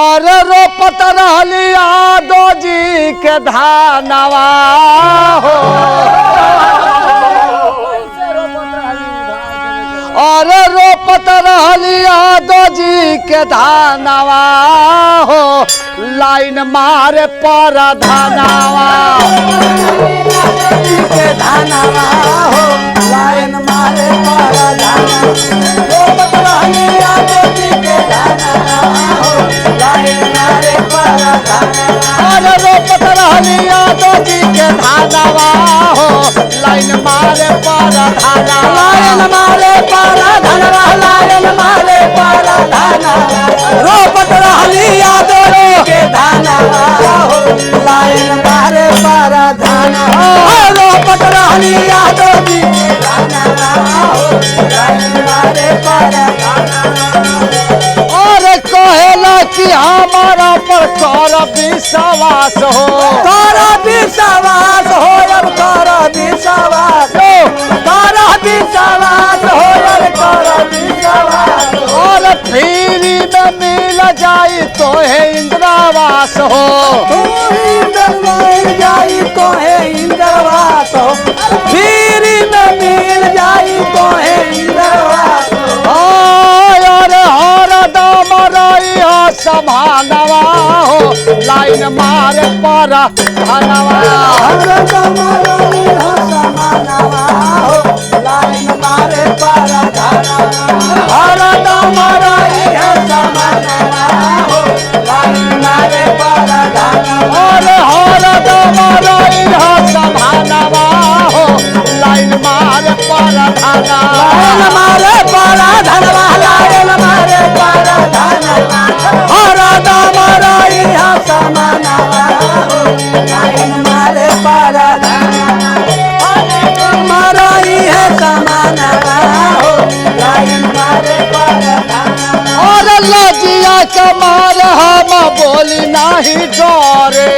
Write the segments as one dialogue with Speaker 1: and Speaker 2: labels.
Speaker 1: अरे रोपत रहली यादो जी के धानवा हो। अरे रोपत रहली यादो जी के धानवा हो। लाइन मारे पर धानवा।
Speaker 2: के धानवा हो लाइन मारे पारा धाना
Speaker 1: रोपत रहली यादो जी के धानवा हो लाइन मारे पर धानवा।
Speaker 2: लाइन मारे पारा धनवा लाइन मारे पारा धाना रोबत रहनी आजो जी के धानवा हो लाइन मारे पारा धाना रोबत रहनी आजो जी के धानवा हो लाइन मारे पारा धाना
Speaker 1: और कहेला कि हमारा पर कर विश्वास हो। जाई तो है इंदिरावास हो।
Speaker 2: तू इंद्र मिल जाई तो है इंद्रवास हो। फिर में मिल जाई तो है इंद्रवास हो।
Speaker 1: अरे हर दम रही हो समानवा हो। लाइन मारे पर धनवा।
Speaker 2: हर कमरों हो समानवा। मारे पारा है हो मारे पारा
Speaker 1: और लजिया हम बोली नहीं डरे।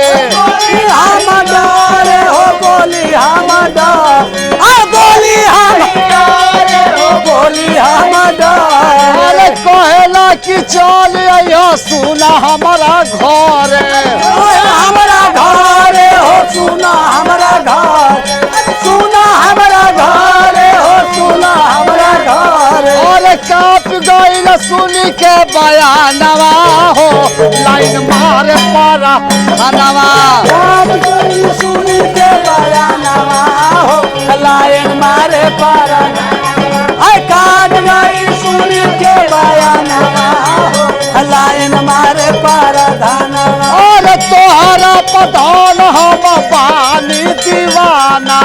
Speaker 2: हम डरे हो बोली हम डर। बोली हम डरे हो बोली हम डरे।
Speaker 1: कहेला कि चल सुना हमारा घर। काप गईल सुन के बयानवा हो। लाइन मारे पर धनवा
Speaker 2: रात कोई सुन के बयानवा हो। लायन मारे पर आई काट गई सुन के बयानवा हो। लायन मारे पर धनवा
Speaker 1: और तोहरा पधान हम पानी दीवाना।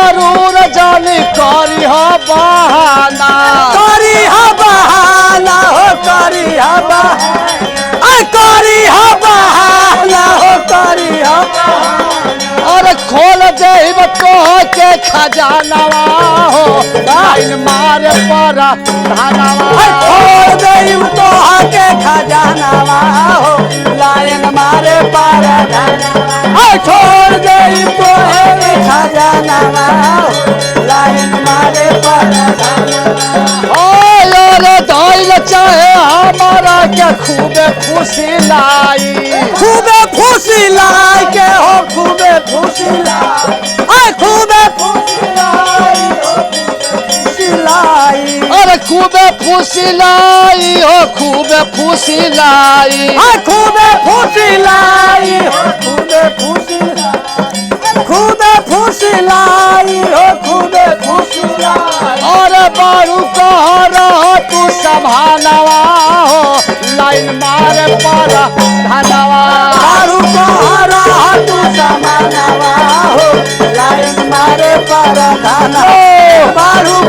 Speaker 2: हो
Speaker 1: ज़रूर जानी करी हो बहाना
Speaker 2: करी हा बहाना हो करी हा बहाना आ करी हा बहाना हो करी हा
Speaker 1: और खोल दे तो के खजानवा हो लाइन मारे पर धनवा
Speaker 2: छोड़ देव तो आके खजानावा हो लायन मारे पारा धनवा
Speaker 1: चाहे हमारा के खूबे खुशी लाई
Speaker 2: खूबे खुशी लाई के हो खूबे खुशी लाई आ खूबे खुशी लाई हो खूबे खुशी लाई
Speaker 1: और खूबे खुशी लाई हो खूबे खुशी लाई
Speaker 2: आ खूबे खुशी लाई हो खूबे खुशी लाई खूबे खुशी लाई हो खूबे खुशी लाई
Speaker 1: और बारू कह, रहो तू हो, लाइन मार पर धनवा।
Speaker 2: बारू कह तू समानवा हो, लाइन मार पर धनवा। बारू